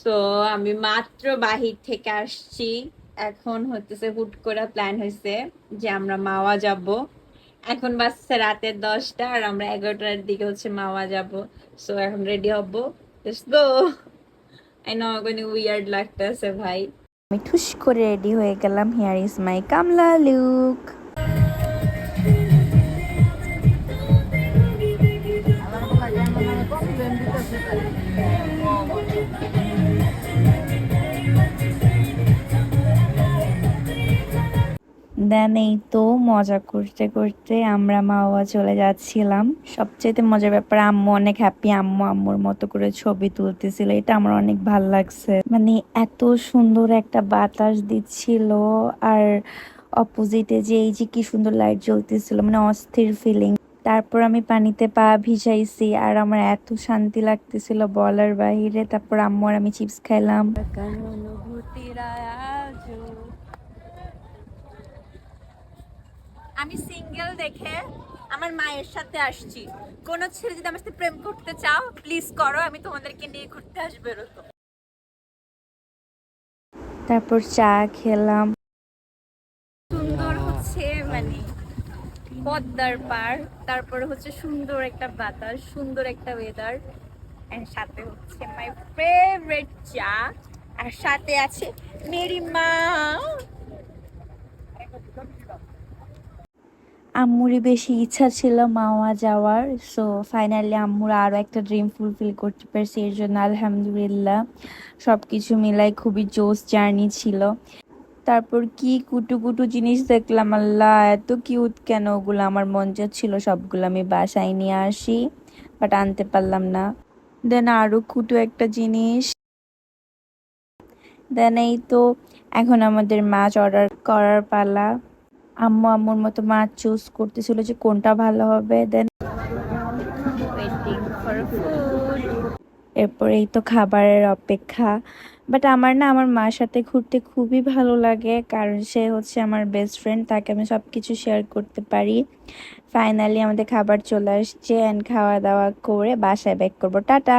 So আমি মাত্র বাহির থেকে আসছি। এখন হতেছে হুট করে প্ল্যান হয়েছে যে আমরা মাওয়া যাব। এখন বাজছে রাতের দশটা আর আমরা এগারোটার দিকে হচ্ছে মাওয়া যাব। সো এখন রেডি হব। গো আই নো কোনো উইয়ার্ড লাগতেছে ভাই। আমি ঠুস করে রেডি হয়ে গেলাম। হিয়ার ইজ মাই কামলা লুক দেন এই তো মজা করতে করতে আমরা মাওয়া চলে যাচ্ছিলাম। সবচেয়ে মজার ব্যাপার, আম্মু অনেক হ্যাপি আম্মু আম্মুর মতো করে ছবি তুলতেছিল। এটা আমার অনেক ভালো লাগছে। মানে এত সুন্দর একটা বাতাস দিচ্ছিল আর অপোজিটে যে এই যে কি সুন্দর লাইট জ্বলতেছিল মানে অস্থির ফিলিং তারপর আমি পানিতে পা ভিজাইছি আর আমার এত শান্তি লাগতেছিল বলার বাহিরে তারপর আম্মু আর আমি চিপস খাইলাম। আমি সিঙ্গেল দেখে আমার মায়ের সাথে আসছি। কোন ছেলে যদি আমার সাথে প্রেম করতে চাও প্লিজ করো আমি তোমাদেরকে নিয়ে ঘুরতে আসব এরকম। তারপর চা খেলাম। সুন্দর হচ্ছে মানে পদ্মার পার তারপরে হচ্ছে সুন্দর একটা বাতাস সুন্দর একটা ওয়েদার এন্ড সাথে হচ্ছে মাই ফেভারিট চা আর সাথে আছে মেরি মা। আম্মুরই বেশি ইচ্ছা ছিল মাওয়া যাওয়ার সো ফাইনালি আম্মুর আরও একটা ড্রিম ফুলফিল করতে পারছি, এর জন্য আলহামদুলিল্লাহ সব কিছু মিলাই খুবই জোস জার্নি ছিল। তারপর কি কুটু কুটু জিনিস দেখলাম, আল্লাহ, এত কিউট কেন ওগুলো? আমার মন ছিল সবগুলো আমি বাসায় নিয়ে আসি বাট আনতে পারলাম না। দেন আরও কুটু একটা জিনিস দেন এই তো এখন আমাদের মাছ অর্ডার করার পালা। আম্মু আম্মুর মতো মাছ চুজ করতেছিল যে কোনটা ভালো হবে দেন এরপর এই তো খাবারের অপেক্ষা। বাট আমার না আমার মার সাথে ঘুরতে খুবই ভালো লাগে কারণ সে হচ্ছে আমার বেস্ট ফ্রেন্ড তাকে আমি সব কিছু শেয়ার করতে পারি। ফাইনালি আমাদের খাবার চলে আসছে অ্যান্ড খাওয়া দাওয়া করে বাসায় ব্যাক করব। টাটা!